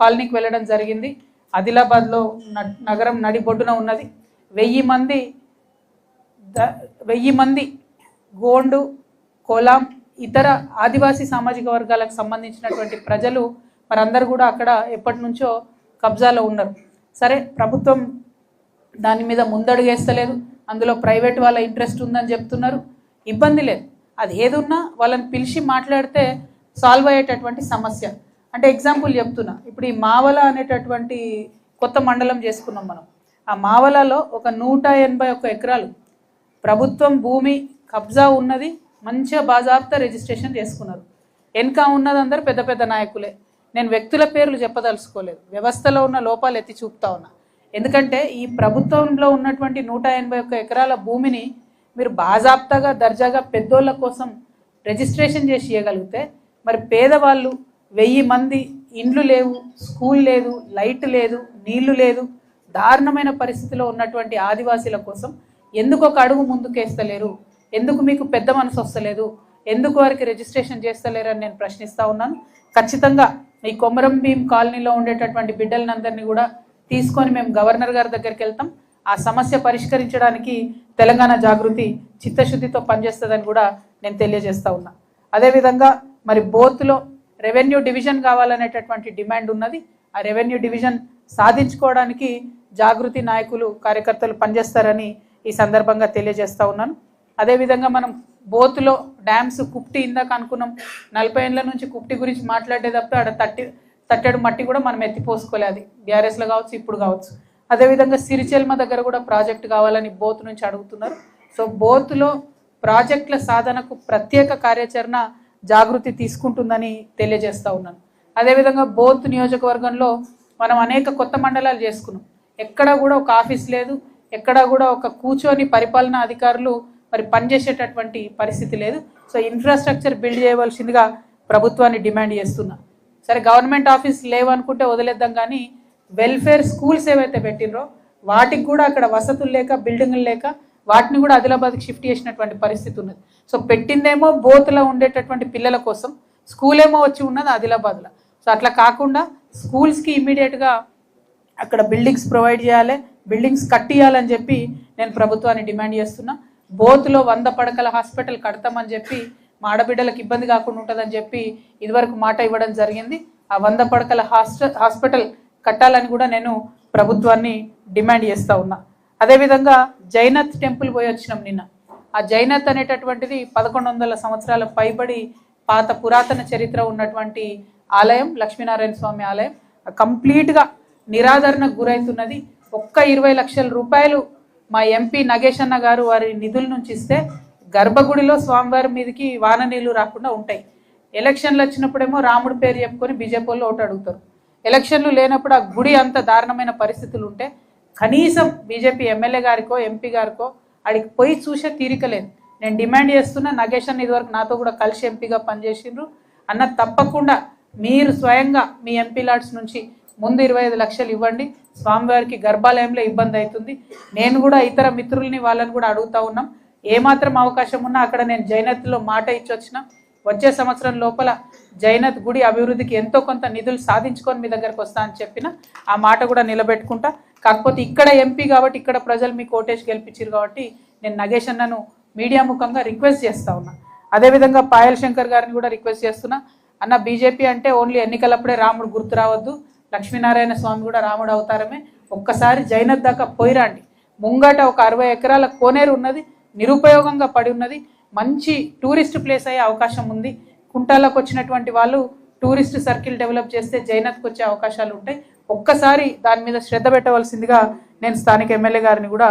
కాలనీకి వెళ్ళడం జరిగింది. ఆదిలాబాద్లో నగరం నడిబొడ్డున ఉన్నది. వెయ్యి మంది వెయ్యి మంది గోండు కోలాం ఇతర ఆదివాసీ సామాజిక వర్గాలకు సంబంధించినటువంటి ప్రజలు మరందరూ కూడా అక్కడ ఎప్పటి నుంచో కబ్జాలో ఉన్నారు. సరే ప్రభుత్వం దాని మీద ముందడుగేస్తలేదు. అందులో ప్రైవేట్ వాళ్ళ ఇంట్రెస్ట్ ఉందని చెప్తున్నారు. ఇబ్బంది లేదు. అది ఏదున్నా వాళ్ళని పిలిచి మాట్లాడితే సాల్వ్ అయ్యేటటువంటి సమస్య. అంటే ఎగ్జాంపుల్ చెప్తున్నా. ఇప్పుడు ఈ మావల అనేటటువంటి కొత్త మండలం చేసుకున్నాం మనం. ఆ మావలలో ఒక నూట ఎనభై ఒక్క ఎకరాలు ప్రభుత్వం భూమి కబ్జా ఉన్నది మంచిగా బాజాబ్తా రిజిస్ట్రేషన్ చేసుకున్నారు. వెనక ఉన్నది అందరు పెద్ద పెద్ద నాయకులే. నేను వ్యక్తుల పేర్లు చెప్పదలుచుకోలేదు. వ్యవస్థలో ఉన్న లోపాలు ఎత్తి చూపుతా ఉన్నా. ఎందుకంటే ఈ ప్రభుత్వంలో ఉన్నటువంటి నూట ఎనభై ఒక్క ఎకరాల భూమిని మీరు బాజాబ్తాగా దర్జాగా పెద్దోళ్ళ కోసం రిజిస్ట్రేషన్ చేసి ఇవ్వగలిగితే మరి పేదవాళ్ళు వెయ్యి మంది ఇండ్లు లేవు స్కూల్ లేదు లైట్ లేదు నీళ్ళు లేదు. దారుణమైన పరిస్థితిలో ఉన్నటువంటి ఆదివాసీల కోసం ఎందుకు ఒక అడుగు ముందుకేస్తలేరు? ఎందుకు మీకు పెద్ద మనసు వస్తలేదు? ఎందుకు వారికి రిజిస్ట్రేషన్ చేస్తలేరు అని నేను ప్రశ్నిస్తూ ఉన్నాను. ఖచ్చితంగా ఈ కొమరం భీం కాలనీలో ఉండేటటువంటి బిడ్డలందరినీ కూడా తీసుకొని మేము గవర్నర్ గారి దగ్గరికి వెళ్తాం. ఆ సమస్య పరిష్కరించడానికి తెలంగాణ జాగృతి చిత్తశుద్ధితో పనిచేస్తుందని కూడా నేను తెలియజేస్తూ ఉన్నా. అదేవిధంగా మరి బోత్లో రెవెన్యూ డివిజన్ కావాలనేటటువంటి డిమాండ్ ఉన్నది. ఆ రెవెన్యూ డివిజన్ సాధించుకోవడానికి జాగృతి నాయకులు కార్యకర్తలు పనిచేస్తారని ఈ సందర్భంగా తెలియజేస్తూ ఉన్నాను. అదేవిధంగా మనం బోతులో డ్యామ్స్ కుప్టి ఇందాక అనుకున్నాం. నలభై ఏళ్ళ నుంచి కుప్టి గురించి మాట్లాడే తప్ప ఆడ తట్టి తట్టెడు మట్టి కూడా మనం ఎత్తిపోసుకోలేదు అది. బీఆర్ఎస్లో కావచ్చు ఇప్పుడు కావచ్చు. అదేవిధంగా సిరిచెల్మ దగ్గర కూడా ప్రాజెక్ట్ కావాలని బోత్ నుంచి అడుగుతున్నారు. సో బోత్లో ప్రాజెక్టుల సాధనకు ప్రత్యేక కార్యాచరణ జాగృతి తీసుకుంటుందని తెలియజేస్తూ ఉన్నాను. అదేవిధంగా బోత్ నియోజకవర్గంలో మనం అనేక కొత్త మండలాలు చేసుకున్నాం. ఎక్కడ కూడా ఒక ఆఫీస్ లేదు ఎక్కడ కూడా ఒక కూర్చొని పరిపాలనా అధికారులు మరి పనిచేసేటటువంటి పరిస్థితి లేదు. సో ఇన్ఫ్రాస్ట్రక్చర్ బిల్డ్ చేయవలసిందిగా ప్రభుత్వాన్ని డిమాండ్ చేస్తున్నా. సరే గవర్నమెంట్ ఆఫీస్ లేవనుకుంటే వదిలేద్దాం కానీ వెల్ఫేర్ స్కూల్స్ ఏవైతే పెట్టినరో వాటికి కూడా అక్కడ వసతులు లేక బిల్డింగ్లు లేక వాటిని కూడా ఆదిలాబాద్కి షిఫ్ట్ చేసినటువంటి పరిస్థితి ఉన్నది. సో పెట్టిందేమో బోత్లో ఉండేటటువంటి పిల్లల కోసం స్కూల్ ఏమో వచ్చి ఉన్నది ఆదిలాబాద్లో. సో అట్లా కాకుండా స్కూల్స్కి ఇమీడియట్గా అక్కడ బిల్డింగ్స్ ప్రొవైడ్ చేయాలి బిల్డింగ్స్ కట్టియాలని చెప్పి నేను ప్రభుత్వాన్ని డిమాండ్ చేస్తున్నా. బోత్లో వంద పడకల హాస్పిటల్ కడతామని చెప్పి మా ఆడబిడ్డలకు ఇబ్బంది కాకుండా ఉంటుందని చెప్పి ఇదివరకు మాట ఇవ్వడం జరిగింది. ఆ వంద పడకల హాస్ట హాస్పిటల్ కట్టాలని కూడా నేను ప్రభుత్వాన్ని డిమాండ్ చేస్తూ ఉన్నా. అదేవిధంగా జైనత్ టెంపుల్ పోయి వచ్చినాం నిన్న. ఆ జైనత్ అనేటటువంటిది పదకొండు వందల సంవత్సరాల పైబడి పాత పురాతన చరిత్ర ఉన్నటువంటి ఆలయం లక్ష్మీనారాయణ స్వామి ఆలయం. కంప్లీట్గా నిరాదరణకు గురవుతున్నది ఒక్క ఇరవై లక్షల రూపాయలు మా ఎంపీ నగేష్ అన్న గారు వారి నిధుల నుంచి ఇస్తే గర్భగుడిలో స్వామివారి మీదకి వాన నీళ్ళు రాకుండా ఉంటాయి. ఎలక్షన్లు వచ్చినప్పుడేమో రాముడి పేరు చెప్పుకొని బీజేపీ వాళ్ళు ఓటు అడుగుతారు. ఎలక్షన్లు లేనప్పుడు ఆ గుడి అంత దారుణమైన పరిస్థితులు ఉంటే కనీసం బీజేపీ ఎమ్మెల్యే గారికో ఎంపీ గారికో అడిగి పోయి చూసే తీరిక లేదు. నేను డిమాండ్ చేస్తున్నా నగేష్ అన్న ఇదివరకు నాతో కూడా కలిసి ఎంపీగా పనిచేసిండ్రు. అన్న తప్పకుండా మీరు స్వయంగా మీ ఎంపీ లాడ్స్ నుంచి ముందు ఇరవై ఐదు లక్షలు ఇవ్వండి. స్వామివారికి గర్భాలయంలో ఇబ్బంది అవుతుంది. నేను కూడా ఇతర మిత్రుల్ని వాళ్ళని కూడా అడుగుతా ఉన్నాం. ఏమాత్రం అవకాశం ఉన్నా అక్కడ నేను జైనత్లో మాట ఇచ్చి వచ్చిన. వచ్చే సంవత్సరం లోపల జైనత్ గుడి అభివృద్ధికి ఎంతో కొంత నిధులు సాధించుకొని మీ దగ్గరకు వస్తా అని చెప్పిన. ఆ మాట కూడా నిలబెట్టుకుంటా. కాకపోతే ఇక్కడ ఎంపీ కాబట్టి ఇక్కడ ప్రజలు మీకు కోటేష్ గెలిపించారు కాబట్టి నేను నగేష్ అన్నను మీడియా ముఖంగా రిక్వెస్ట్ చేస్తా ఉన్నా. అదేవిధంగా పాయల్ శంకర్ గారిని కూడా రిక్వెస్ట్ చేస్తున్నా. అన్న బీజేపీ అంటే ఓన్లీ ఎన్నికలప్పుడే రాముడు గుర్తు రావద్దు. లక్ష్మీనారాయణ స్వామి కూడా రాముడు అవతారమే. ఒక్కసారి జైనత్ దాకా పోయిరాండి. ముంగట ఒక అరవై ఎకరాల కోనేరు ఉన్నది నిరుపయోగంగా పడి ఉన్నది. మంచి టూరిస్ట్ ప్లేస్ అయ్యే అవకాశం ఉంది. కుంటాలకు వచ్చినటువంటి వాళ్ళు టూరిస్ట్ సర్కిల్ డెవలప్ చేస్తే జైనత్కి వచ్చే అవకాశాలు ఉంటాయి. ఒక్కసారి దాని మీద శ్రద్ధ పెట్టవలసిందిగా నేను స్థానిక ఎమ్మెల్యే గారిని కూడా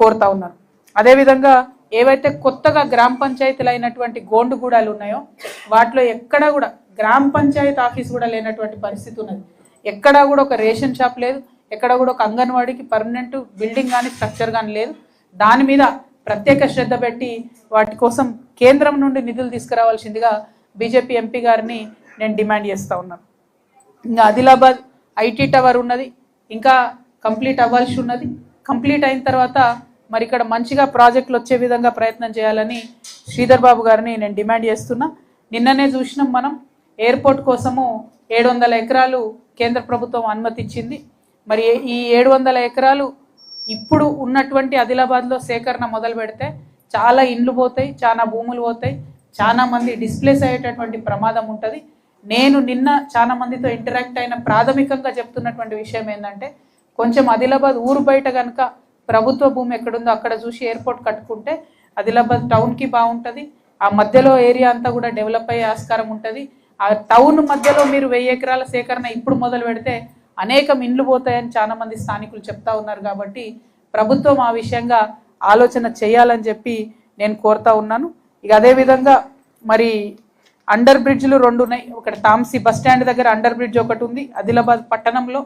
కోరుతా ఉన్నాను. అదేవిధంగా ఏవైతే కొత్తగా గ్రామ పంచాయతీలు అయినటువంటి గోండుగూడాలు ఉన్నాయో వాటిలో ఎక్కడా కూడా గ్రామ పంచాయతీ ఆఫీస్ కూడా లేనటువంటి పరిస్థితి ఉన్నది. ఎక్కడా కూడా ఒక రేషన్ షాప్ లేదు ఎక్కడ కూడా ఒక అంగన్వాడీకి పర్మనెంట్ బిల్డింగ్ కానీ స్ట్రక్చర్ కానీ లేదు. దాని మీద ప్రత్యేక శ్రద్ధ పెట్టి వాటి కోసం కేంద్రం నుండి నిధులు తీసుకురావాల్సిందిగా బీజేపీ ఎంపీ గారిని నేను డిమాండ్ చేస్తూ ఉన్నాను. ఇంకా ఆదిలాబాద్ ఐటీ టవర్ ఉన్నది ఇంకా కంప్లీట్ అవ్వాల్సి ఉన్నది. కంప్లీట్ అయిన తర్వాత మరి ఇక్కడ మంచిగా ప్రాజెక్టులు వచ్చే విధంగా ప్రయత్నం చేయాలని శ్రీధర్ బాబు గారిని నేను డిమాండ్ చేస్తున్నా. నిన్ననే చూసినాం మనం ఎయిర్పోర్ట్ కోసము ఏడు వందల ఎకరాలు కేంద్ర ప్రభుత్వం అనుమతిచ్చింది. మరి ఈ ఏడు వందల ఎకరాలు ఇప్పుడు ఉన్నటువంటి ఆదిలాబాద్లో సేకరణ మొదలు పెడితే చాలా ఇండ్లు పోతాయి చాలా భూములు పోతాయి చాలా మంది డిస్ప్లేస్ అయ్యేటటువంటి ప్రమాదం ఉంటుంది. నేను నిన్న చాలా మందితో ఇంటరాక్ట్ అయిన ప్రాథమికంగా చెప్తున్నటువంటి విషయం ఏంటంటే కొంచెం ఆదిలాబాద్ ఊరు బయట కనుక ప్రభుత్వ భూమి ఎక్కడుందో అక్కడ చూసి ఎయిర్పోర్ట్ కట్టుకుంటే ఆదిలాబాద్ టౌన్కి బాగుంటుంది. ఆ మధ్యలో ఏరియా అంతా కూడా డెవలప్ అయ్యే ఆస్కారం ఉంటుంది. ఆ టౌన్ మధ్యలో మీరు వెయ్యి ఎకరాల సేకరణ ఇప్పుడు మొదలు పెడితే అనేకం ఇండ్లు పోతాయని చాలా మంది స్థానికులు చెప్తా ఉన్నారు కాబట్టి ప్రభుత్వం ఆ విషయంగా ఆలోచన చేయాలని చెప్పి నేను కోరుతా ఉన్నాను. ఇక అదేవిధంగా మరి అండర్ బ్రిడ్జ్లు రెండు ఉన్నాయి. ఒకటి తాంసీ బస్ స్టాండ్ దగ్గర అండర్ బ్రిడ్జ్ ఒకటి ఉంది. ఆదిలాబాద్ పట్టణంలో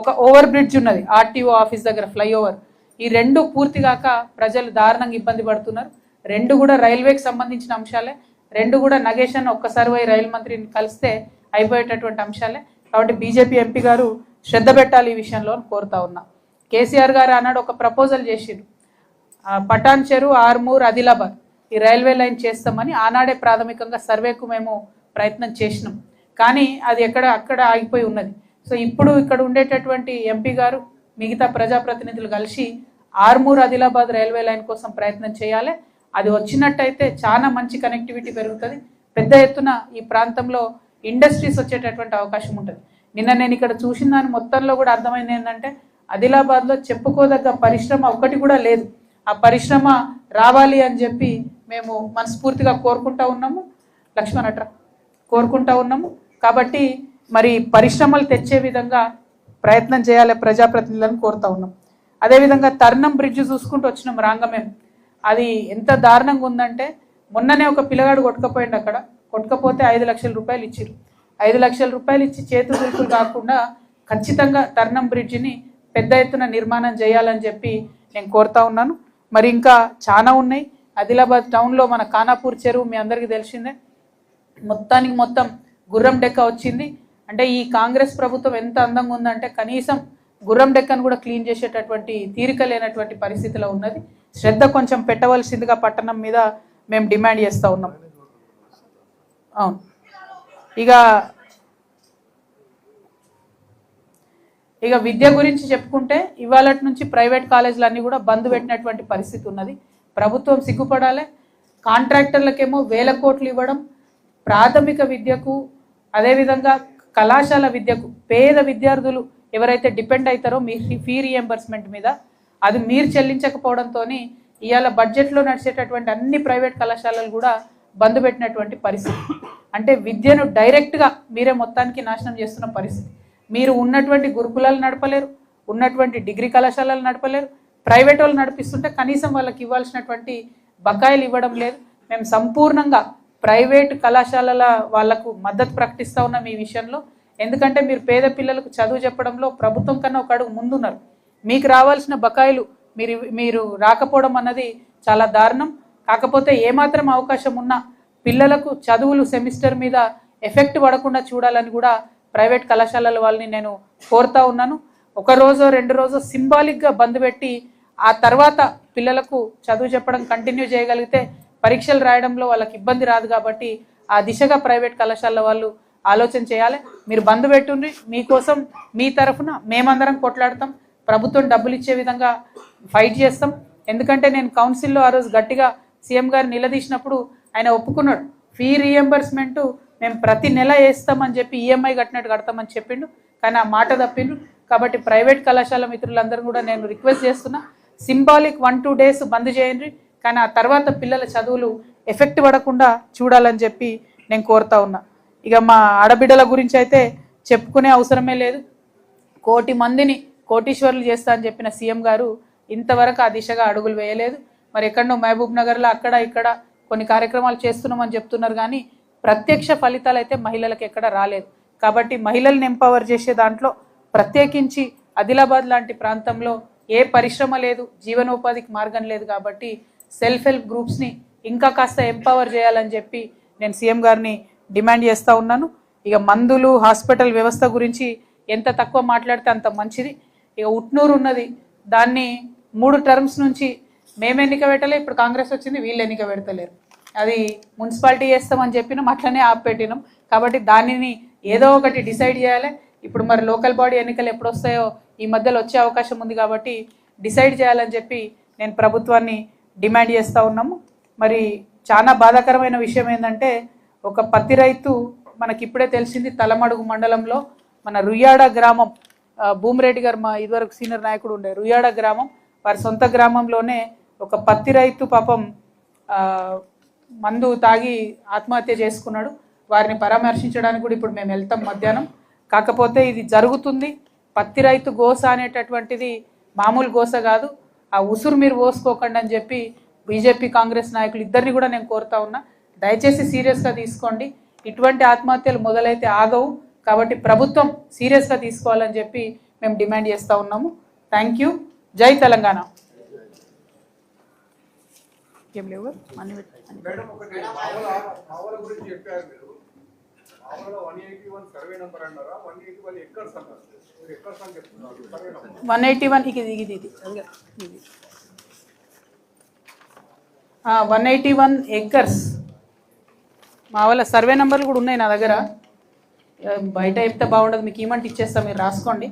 ఒక ఓవర్ బ్రిడ్జ్ ఉన్నది. ఆర్టీఓ ఆఫీస్ దగ్గర ఫ్లైఓవర్. ఈ రెండు పూర్తి కాక ప్రజలు దారుణంగా ఇబ్బంది పడుతున్నారు. రెండు కూడా రైల్వేకి సంబంధించిన అంశాలే. రెండు కూడా నగేష్ ఒక్కసారి పోయి రైలు మంత్రిని కలిస్తే అయిపోయేటటువంటి అంశాలే. కాబట్టి బీజేపీ ఎంపీ గారు శ్రద్ధ పెట్టాలి ఈ విషయంలో కోరుతా ఉన్నా. కేసీఆర్ గారు అన్నాడు ఒక ప్రపోజల్ చేసిండు. పటాన్ చెరు ఆర్మూర్ ఆదిలాబాద్. ఈ రైల్వే లైన్ చేస్తామని ఆనాడే ప్రాథమికంగా సర్వేకు మేము ప్రయత్నం చేసినాం. కానీ అది ఎక్కడ అక్కడ ఆగిపోయి ఉన్నది. సో ఇప్పుడు ఇక్కడ ఉండేటటువంటి ఎంపీ గారు మిగతా ప్రజాప్రతినిధులు కలిసి ఆర్మూర్ ఆదిలాబాద్ రైల్వే లైన్ కోసం ప్రయత్నం చేయాలి. అది వచ్చినట్టయితే చాలా మంచి కనెక్టివిటీ పెరుగుతుంది. పెద్ద ఎత్తున ఈ ప్రాంతంలో ఇండస్ట్రీస్ వచ్చేటటువంటి అవకాశం ఉంటుంది. నిన్న నేను ఇక్కడ చూసిన దాని మొత్తంలో కూడా అర్థమైంది ఏంటంటే ఆదిలాబాద్లో చెప్పుకోదగ్గ పరిశ్రమ ఒకటి కూడా లేదు. ఆ పరిశ్రమ రావాలి అని చెప్పి మేము మనస్ఫూర్తిగా కోరుకుంటా ఉన్నాము. లక్ష్మణ్ అట్రా కోరుకుంటా ఉన్నాము. కాబట్టి మరి పరిశ్రమలు తెచ్చే విధంగా ప్రయత్నం చేయాలి ప్రజాప్రతినిధులను కోరుతా ఉన్నాం. అదేవిధంగా తర్ణం బ్రిడ్జ్ చూసుకుంటూ వచ్చినాం రాంగమేం. అది ఎంత దారుణంగా ఉందంటే మొన్ననే ఒక పిల్లగాడు కొట్టుకపోయిండు అక్కడ. కొట్టుకపోతే ఐదు లక్షల రూపాయలు ఇచ్చారు ఐదు లక్షల రూపాయలు ఇచ్చి చేతు దులుపులు కాకుండా ఖచ్చితంగా తర్ణం బ్రిడ్జిని పెద్ద ఎత్తున నిర్మాణం చేయాలని చెప్పి నేను కోరుతా ఉన్నాను. మరి ఇంకా చాలా ఉన్నాయి. ఆదిలాబాద్ టౌన్లో మన ఖానాపూర్ చెరువు మీ అందరికీ తెలిసిందే. మొత్తానికి మొత్తం గుర్రం డెక్క వచ్చింది. అంటే ఈ కాంగ్రెస్ ప్రభుత్వం ఎంత అందంగా ఉందంటే కనీసం గుర్రం డెక్కను కూడా క్లీన్ చేసేటటువంటి తీరిక లేనటువంటి పరిస్థితిలో ఉన్నది. శ్రద్ధ కొంచెం పెట్టవలసిందిగా పట్టణం మీద మేము డిమాండ్ చేస్తూ ఉన్నాం. అవును. ఇక ఇక విద్య గురించి చెప్పుకుంటే ఇవాళ నుంచి ప్రైవేట్ కాలేజీలన్నీ కూడా బంద్ పెట్టినటువంటి పరిస్థితి ఉన్నది. ప్రభుత్వం సిగ్గుపడాలి. కాంట్రాక్టర్లకేమో వేల కోట్లు ఇవ్వడం ప్రాథమిక విద్యకు అదేవిధంగా కళాశాల విద్యకు పేద విద్యార్థులు ఎవరైతే డిపెండ్ అవుతారో మీ ఫీ రియంబర్స్మెంట్ మీద అది మీరు చెల్లించకపోవడంతో ఇవాళ బడ్జెట్లో నడిచేటటువంటి అన్ని ప్రైవేట్ కళాశాలలు కూడా బంద్ పెట్టినటువంటి పరిస్థితి. అంటే విద్యను డైరెక్ట్గా మీరే మొత్తానికి నాశనం చేస్తున్న పరిస్థితి. మీరు ఉన్నటువంటి గురుకులాలు నడపలేరు ఉన్నటువంటి డిగ్రీ కళాశాలలు నడపలేరు ప్రైవేట్ వాళ్ళు నడిపిస్తుంటే కనీసం వాళ్ళకి ఇవ్వాల్సినటువంటి బకాయిలు ఇవ్వడం లేదు. మేము సంపూర్ణంగా ప్రైవేట్ కళాశాలల వాళ్ళకు మద్దతు ప్రకటిస్తూ ఉన్నాం ఈ విషయంలో. ఎందుకంటే మీరు పేద పిల్లలకు చదువు చెప్పడంలో ప్రభుత్వం కన్నా ఒక అడుగు ముందున్నారు. మీకు రావాల్సిన బకాయిలు మీరు మీరు రాకపోవడం అన్నది చాలా దారుణం. కాకపోతే ఏమాత్రం అవకాశం ఉన్నా పిల్లలకు చదువులు సెమిస్టర్ మీద ఎఫెక్ట్ పడకుండా చూడాలని కూడా ప్రైవేట్ కళాశాలల వాళ్ళని నేను కోరుతా ఉన్నాను. ఒక రోజు రెండు రోజు సింబాలిక్గా బంద్ పెట్టి ఆ తర్వాత పిల్లలకు చదువు చెప్పడం కంటిన్యూ చేయగలిగితే పరీక్షలు రాయడంలో వాళ్ళకి ఇబ్బంది రాదు కాబట్టి ఆ దిశగా ప్రైవేట్ కళాశాల వాళ్ళు ఆలోచన చేయాలి. మీరు బంద్ పెట్టుండ్రి. మీకోసం మీ తరఫున మేమందరం కొట్లాడతాం. ప్రభుత్వం డబ్బులు ఇచ్చే విధంగా ఫైట్ చేస్తాం. ఎందుకంటే నేను కౌన్సిల్లో ఆ రోజు గట్టిగా సీఎం గారు నిలదీసినప్పుడు ఆయన ఒప్పుకున్నాడు. ఫీ రీఎంబర్స్మెంటు మేము ప్రతి నెల వేస్తామని చెప్పి ఈఎంఐ కట్టినట్టు కడతామని చెప్పిండు. కానీ ఆ మాట తప్పిండు. కాబట్టి ప్రైవేట్ కళాశాల మిత్రులందరూ కూడా నేను రిక్వెస్ట్ చేస్తున్నా. Symbolic one two days bandh చేయండి. కానీ ఆ తర్వాత పిల్లల చదువులు ఎఫెక్ట్ పడకుండా చూడాలని చెప్పి నేను కోరుతా ఉన్నా. ఇక మా ఆడబిడ్డల గురించి అయితే చెప్పుకునే అవసరమే లేదు. కోటి మందిని కోటీశ్వరులు చేస్తా అని చెప్పిన సీఎం గారు ఇంతవరకు ఆ దిశగా అడుగులు వేయలేదు. మరి ఎక్కడో మహబూబ్ నగర్లో అక్కడ ఇక్కడ కొన్ని కార్యక్రమాలు చేస్తున్నామని చెప్తున్నారు. కానీ ప్రత్యక్ష ఫలితాలు అయితే మహిళలకు ఎక్కడ రాలేదు. కాబట్టి మహిళల్ని ఎంపవర్ చేసే దాంట్లో ప్రత్యేకించి ఆదిలాబాద్ లాంటి ప్రాంతంలో ఏ పరిశ్రమ లేదు జీవనోపాధికి మార్గం లేదు కాబట్టి సెల్ఫ్ హెల్ప్ గ్రూప్స్ని ఇంకా కాస్త ఎంపవర్ చేయాలని చెప్పి నేను సీఎం గారిని డిమాండ్ చేస్తూ ఉన్నాను. ఇక మందులు హాస్పిటల్ వ్యవస్థ గురించి ఎంత తక్కువ మాట్లాడితే అంత మంచిది. ఇక ఉట్నూరు ఉన్నది. దాన్ని మూడు టర్మ్స్ నుంచి మేము ఎన్నిక పెట్టలే ఇప్పుడు కాంగ్రెస్ వచ్చింది వీళ్ళు ఎన్నిక పెడతలేరు. అది మున్సిపాలిటీ చేస్తామని చెప్పినాం అట్లనే ఆపెట్టినాం కాబట్టి దానిని ఏదో ఒకటి డిసైడ్ చేయాలి. ఇప్పుడు మరి లోకల్ బాడీ ఎన్నికలు ఎప్పుడు వస్తాయో ఈ మధ్యలో వచ్చే అవకాశం ఉంది కాబట్టి డిసైడ్ చేయాలని చెప్పి నేను ప్రభుత్వాన్ని డిమాండ్ చేస్తూ ఉన్నాము. మరి చాలా బాధాకరమైన విషయం ఏంటంటే ఒక పత్తి రైతు మనకి ఇప్పుడే తెలిసింది తలమడుగు మండలంలో మన రుయ్యాడ గ్రామం భూమిరెడ్డి గారు మా ఇదివరకు సీనియర్ నాయకుడు ఉండే రుయ్యాడ గ్రామం వారి సొంత గ్రామంలోనే ఒక పత్తి రైతు పాపం మందు తాగి ఆత్మహత్య చేసుకున్నాడు. వారిని పరామర్శించడానికి కూడా ఇప్పుడు మేము వెళ్తాం మధ్యాహ్నం. కాకపోతే ఇది జరుగుతుంది. పత్తి రైతు గోస అనేటటువంటిది మామూలు గోస కాదు. ఆ ఉసురు మీరు పోసుకోకండి అని చెప్పి బీజేపీ కాంగ్రెస్ నాయకులు ఇద్దరిని కూడా నేను కోరుతా ఉన్నా. దయచేసి సీరియస్గా తీసుకోండి. ఇటువంటి ఆత్మహత్యలు మొదలైతే ఆగవు. కాబట్టి ప్రభుత్వం సీరియస్గా తీసుకోవాలని చెప్పి మేము డిమాండ్ చేస్తూ ఉన్నాము. Thank you. జై తెలంగాణ. ఏం లేవు. అన్ని వన్ ఎయిటీ వన్ ఇది ఇది ఇది ఇది. One eighty one acres. మా వాళ్ళ సర్వే నెంబర్లు కూడా ఉన్నాయి నా దగ్గర. బయట చెప్తే బాగుండదు. మీకు ఏమంటే ఇచ్చేస్తా మీరు రాసుకోండి.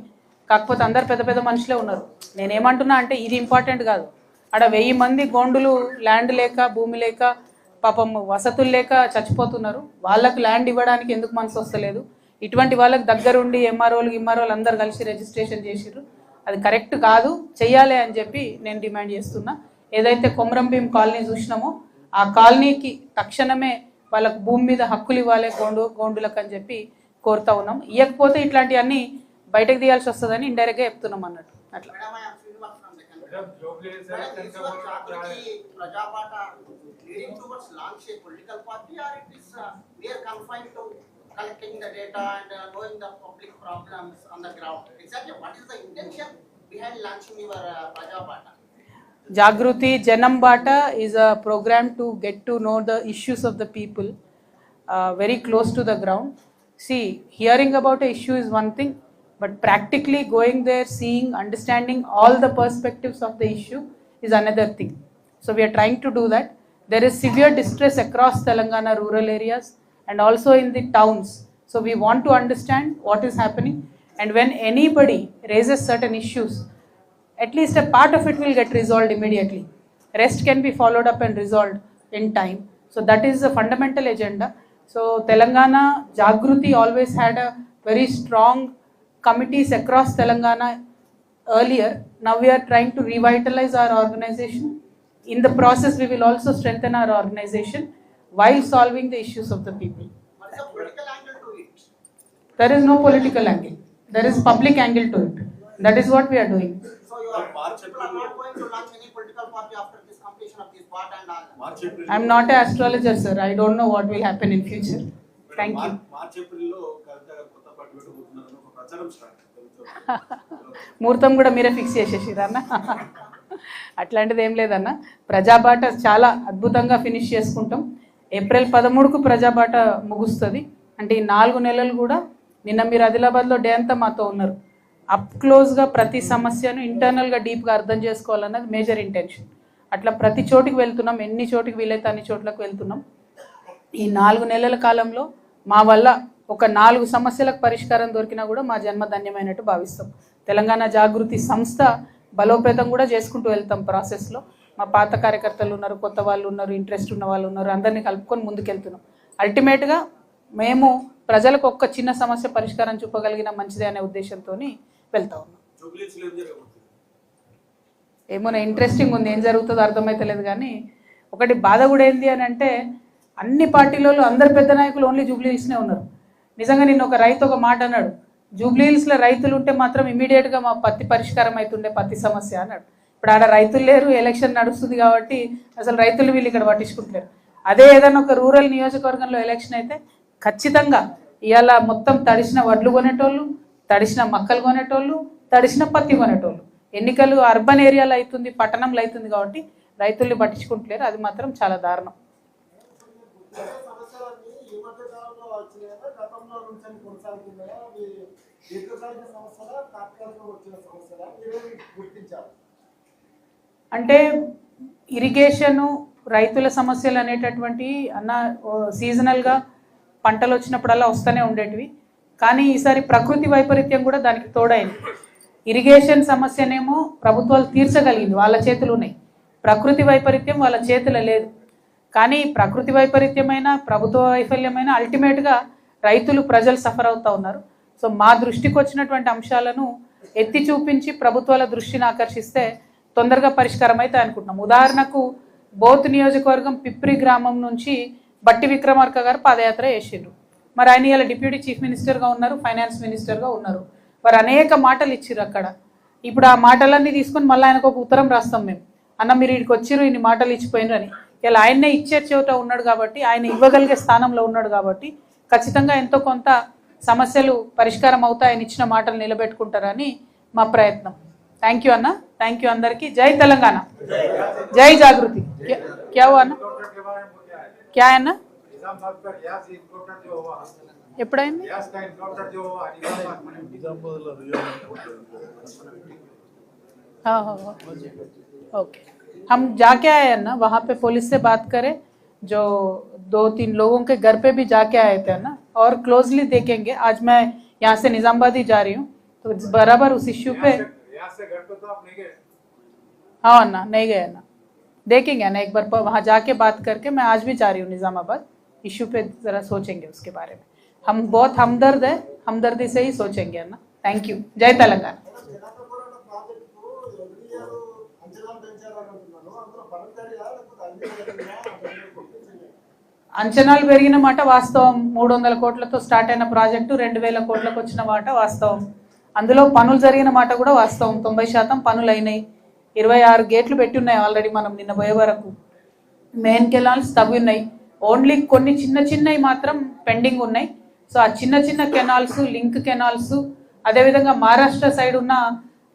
కాకపోతే అందరు పెద్ద పెద్ద మనుషులే ఉన్నారు. నేనేమంటున్నా అంటే ఇది ఇంపార్టెంట్ కాదు. ఆడ వెయ్యి మంది గోండులు ల్యాండ్ లేక భూమి లేక పాపం వసతులు లేక చచ్చిపోతున్నారు. వాళ్ళకు ల్యాండ్ ఇవ్వడానికి ఎందుకు మనసు వస్తలేదు? ఇటువంటి వాళ్ళకి దగ్గరుండి ఎంఆర్ఓలు ఎంఆర్ఓలు అందరు కలిసి రిజిస్ట్రేషన్ చేసిర్రు. అది కరెక్ట్ కాదు చెయ్యాలి అని చెప్పి నేను డిమాండ్ చేస్తున్నా. ఏదైతే కొమరం భీం కాలనీ చూసినామో ఆ కాలనీకి తక్షణమే వాళ్ళకు భూమి మీద హక్కులు ఇవ్వాలి గోండు గోండులకు అని చెప్పి కోరుతా ఉన్నాం. ఇవ్వకపోతే ఇట్లాంటివన్నీ బయటకు తీయాల్సి వస్తుందని ఇండైరెక్ట్గా చెప్తున్నాం అన్నట్టు. అట్లా. a uh, we are confined to collecting the data and uh, knowing the public problems on the ground what is the intention behind launching your uh, praja pata Jagruti Janam Bata is a program to get to know the issues of the people uh, very close to the ground. See, hearing about an issue is one thing, but practically going there, seeing, understanding all the perspectives of the issue is another thing. So, we are trying to do that. There is severe distress across Telangana rural areas and also in the towns. So, we want to understand what is happening, and when anybody raises certain issues, at least a part of it will get resolved immediately. Rest can be followed up and resolved in time. So that is the fundamental agenda. So Telangana Jagruti always had a very strong committees across Telangana earlier. Now we are trying to revitalize our organization. In the process, we will also strengthen our organization while solving the issues of the people. What is the political angle to it? There is no political angle. There is public angle to it. That is what we are doing. So you are, March, are not going to launch any political party after this completion of this part and all. March, April, I'm not an astrologer, sir. I don't know what will happen in future. Thank March, you. March, April, ముహూర్తం కూడా మీరే fix చేసేసిరా అన్న అట్లాంటిది ఏం లేదన్న. ప్రజాబాట చాలా అద్భుతంగా finish చేసుకుంటాం. ఏప్రిల్ పదమూడుకు ప్రజాబాట ముగుస్తుంది. అంటే ఈ నాలుగు నెలలు కూడా నిన్న మీరు ఆదిలాబాద్లో డే అంతా మాతో ఉన్నారు. అప్ క్లోజ్గా ప్రతి సమస్యను ఇంటర్నల్గా డీప్గా అర్థం చేసుకోవాలన్నది మేజర్ ఇంటెన్షన్. అట్లా ప్రతి చోటికి వెళ్తున్నాం. ఎన్ని చోటికి వీలైతే అన్ని చోట్లకు వెళ్తున్నాం. ఈ నాలుగు నెలల కాలంలో మా వల్ల ఒక నాలుగు సమస్యలకు పరిష్కారం దొరికినా కూడా మా జన్మ ధన్యమైనట్టు భావిస్తాం. తెలంగాణ జాగృతి సంస్థ బలోపేతం కూడా చేసుకుంటూ వెళ్తాం ప్రాసెస్లో మా పాత కార్యకర్తలు ఉన్నారు కొత్త వాళ్ళు ఉన్నారు ఇంట్రెస్ట్ ఉన్న వాళ్ళు ఉన్నారు అందరినీ కలుపుకొని ముందుకెళ్తున్నాం. అల్టిమేట్గా మేము ప్రజలకు ఒక్క చిన్న సమస్య పరిష్కారం చూపగలిగిన మంచిదే అనే ఉద్దేశంతో వెళ్తా ఉన్నాం. ఏమో ఇంట్రెస్టింగ్ ఉంది ఏం జరుగుతుందో అర్థమైతలేదు కానీ ఒకటి బాధ కూడా ఏంది అని అంటే అన్ని పార్టీలలో అందరు పెద్ద నాయకులు ఓన్లీ జూబ్లీహిల్స్నే ఉన్నారు. నిజంగా నిన్న ఒక రైతు ఒక మాట అన్నాడు జూబ్లీహిల్స్లో రైతులు ఉంటే మాత్రం ఇమీడియట్గా మా పత్తి పరిష్కారం అవుతుండే పత్తి సమస్య అన్నాడు. ఇప్పుడు ఆడ రైతులు లేరు ఎలక్షన్ నడుస్తుంది కాబట్టి అసలు రైతులు వీళ్ళు ఇక్కడ పట్టించుకుంటలేరు. అదే ఏదైనా ఒక రూరల్ నియోజకవర్గంలో ఎలక్షన్ అయితే ఖచ్చితంగా ఇవాళ మొత్తం తడిసిన వడ్లు కొనేటోళ్ళు తడిసిన మక్కలు కొనేటోళ్ళు తడిసిన పత్తి కొనేటోళ్ళు. ఎన్నికలు అర్బన్ ఏరియాలో అవుతుంది పట్టణంలో అవుతుంది కాబట్టి రైతుల్ని పట్టించుకుంటలేరు అది మాత్రం చాలా దారుణం. నుంచి కొనసాగుతున్నాయా అవి దీర్ఘకాలిక సమస్యలా తాత్కాలికంగా వచ్చిన సమస్యలా? మీరేమి గుర్తించారు అంటే ఇరిగేషను రైతుల సమస్యలు అనేటటువంటి అన్న సీజనల్గా పంటలు వచ్చినప్పుడల్లా వస్తూనే ఉండేటివి. కానీ ఈసారి ప్రకృతి వైపరీత్యం కూడా దానికి తోడైంది. ఇరిగేషన్ సమస్యనేమో ప్రభుత్వాలు తీర్చగలిగింది వాళ్ళ చేతులు ఉన్నాయి ప్రకృతి వైపరీత్యం వాళ్ళ చేతుల లేదు. కానీ ప్రకృతి వైపరీత్యమైన ప్రభుత్వ వైఫల్యమైన అల్టిమేట్గా రైతులు ప్రజలు సఫర్ అవుతూ ఉన్నారు. సో మా దృష్టికి వచ్చినటువంటి అంశాలను ఎత్తి చూపించి ప్రభుత్వాల దృష్టిని ఆకర్షిస్తే తొందరగా పరిష్కారం అయితే అనుకుంటున్నాం. ఉదాహరణకు బోత్ నియోజకవర్గం పిప్రి గ్రామం నుంచి బట్టి విక్రమార్క గారు పాదయాత్ర చేసిండ్రు. మరి ఆయన ఇలా డిప్యూటీ చీఫ్ మినిస్టర్గా ఉన్నారు ఫైనాన్స్ మినిస్టర్గా ఉన్నారు. వారు అనేక మాటలు ఇచ్చిర్రు అక్కడ. ఇప్పుడు ఆ మాటలన్నీ తీసుకొని మళ్ళీ ఆయనకు ఒక ఉత్తరం రాస్తాం మేము. అన్న మీరు ఇక్కడికి వచ్చిర్రు ఇన్ని మాటలు ఇచ్చిపోయినారు అని. ఇలా ఆయన్నే ఇచ్చే చోట ఉన్నాడు కాబట్టి ఆయన ఇవ్వగలిగే స్థానంలో ఉన్నాడు కాబట్టి ఖచ్చితంగా ఎంతో కొంత సమస్యలు పరిష్కారం అవుతాయని ఇచ్చిన మాటలు నిలబెట్టుకుంటారని మా ప్రయత్నం. థ్యాంక్ యూ అన్న. థ్యాంక్ యూ అందరికీ. జై తెలంగాణ. జై జాగృతి. క్యా అన్న? క్యా అన్న? ఎప్పుడైంది? ఓకే. హమ్ जाके आए ना वहाँ पे पुलिस से जो दो तीन लोगों के घर पे भी जाके आए थे ना और क्लोजली देखेंगे। आज मैं यहाँ से निज़ामबाद ही जा रही हूँ तो बराबर उस इश्यू पे तो आप नहीं गए? हाँ ना नहीं गए ना। देखेंगे ना एक बार वहाँ जाके बात करके मैं आज भी जा रही हूँ निज़ामाबाद। इश्यू पे ज़रा सोचेंगे उसके बारे में। हम बहुत हमदर्द है हमदर्दी से ही सोचेंगे ना। थैंक यू जय तेलंगाना। అంచనాలు పెరిగిన మాట వాస్తవం. మూడు వందల కోట్లతో స్టార్ట్ అయిన ప్రాజెక్టు రెండు వేల కోట్లకు వచ్చిన మాట వాస్తవం. అందులో పనులు జరిగిన మాట కూడా వాస్తవం. తొంభై శాతం పనులు అయినాయి ఇరవై ఆరు గేట్లు పెట్టి ఉన్నాయి ఆల్రెడీ మనం నిన్న పోయే వరకు. మెయిన్ కెనాల్స్ తవ్వి ఉన్నాయి ఓన్లీ కొన్ని చిన్న చిన్నవి మాత్రం పెండింగ్ ఉన్నాయి. సో ఆ చిన్న చిన్న కెనాల్స్ లింక్ కెనాల్స్ అదేవిధంగా మహారాష్ట్ర సైడ్ ఉన్న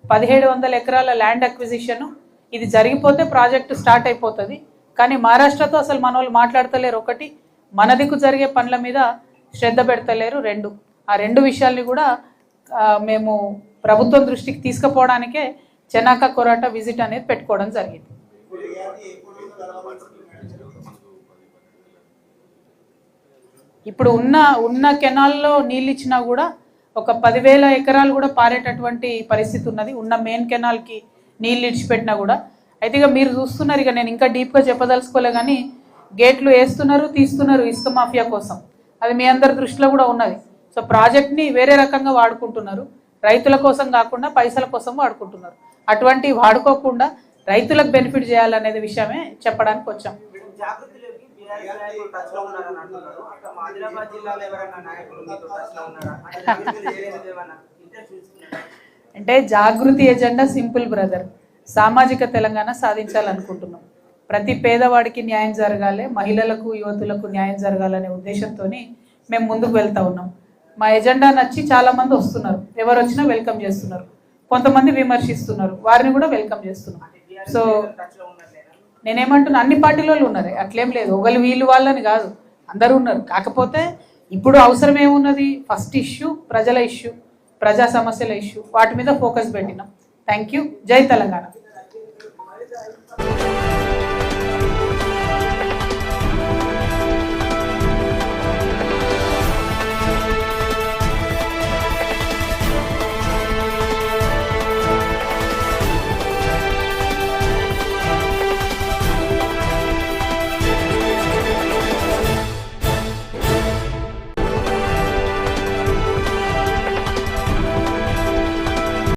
పదిహేడు వందల ఎకరాల ల్యాండ్ అక్విజిషను ఇది జరిగిపోతే ప్రాజెక్టు స్టార్ట్ అయిపోతుంది. కానీ మహారాష్ట్రతో అసలు మన వాళ్ళు మాట్లాడతలేరు. ఒకటి మన దిక్కు జరిగే పనుల మీద శ్రద్ధ పెడతలేరు. రెండు ఆ రెండు విషయాల్ని కూడా మేము ప్రభుత్వం దృష్టికి తీసుకుపోవడానికే చెనాక కొరాట విజిట్ అనేది పెట్టుకోవడం జరిగింది. ఇప్పుడు ఉన్న ఉన్న కెనాల్లో నీళ్ళు ఇచ్చినా కూడా ఒక పదివేల ఎకరాలు కూడా పారేటటువంటి పరిస్థితి ఉన్నది. ఉన్న మెయిన్ కెనాల్కి నీళ్ళు ఇడిచిపెట్టినా కూడా. అయితే ఇక మీరు చూస్తున్నారు ఇక నేను ఇంకా డీప్గా చెప్పదలుచుకోలే కానీ గేట్లు వేస్తున్నారు తీస్తున్నారు ఇసుక మాఫియా కోసం. అది మీ అందరి దృష్టిలో కూడా ఉన్నది. సో ప్రాజెక్ట్ని వేరే రకంగా వాడుకుంటున్నారు. రైతుల కోసం కాకుండా పైసల కోసం వాడుకుంటున్నారు. అటువంటి వాడుకోకుండా రైతులకు బెనిఫిట్ చేయాలనేది విషయమే చెప్పడానికి వచ్చాం. జిల్లాలో ఎవరైనా నాయకులు మీతో ఉన్నారా? అంటే జాగృతి ఎజెండా సింపుల్ బ్రదర్. సామాజిక తెలంగాణ సాధించాలనుకుంటున్నాం. ప్రతి పేదవాడికి న్యాయం జరగాలి మహిళలకు యువతులకు న్యాయం జరగాలనే ఉద్దేశంతో మేము ముందుకు వెళ్తా ఉన్నాం. మా ఎజెండా నచ్చి చాలామంది వస్తున్నారు. ఎవరు వచ్చినా వెల్కమ్ చేస్తున్నారు. కొంతమంది విమర్శిస్తున్నారు. వారిని కూడా వెల్కమ్ చేస్తున్నాం. సో నేనేమంటున్నా అన్ని పార్టీల వాళ్ళు ఉన్నారు. అట్లేం లేదు. ఒకళ్ళు వీళ్ళు వాళ్ళని కాదు. అందరూ ఉన్నారు. కాకపోతే ఇప్పుడు అవసరం ఏమున్నది? ఫస్ట్ ఇష్యూ ప్రజల ఇష్యూ. ప్రజా సమస్యల ఇష్యూ వాటి మీద ఫోకస్ పెట్టినాం. థ్యాంక్ యూ జై తెలంగాణ.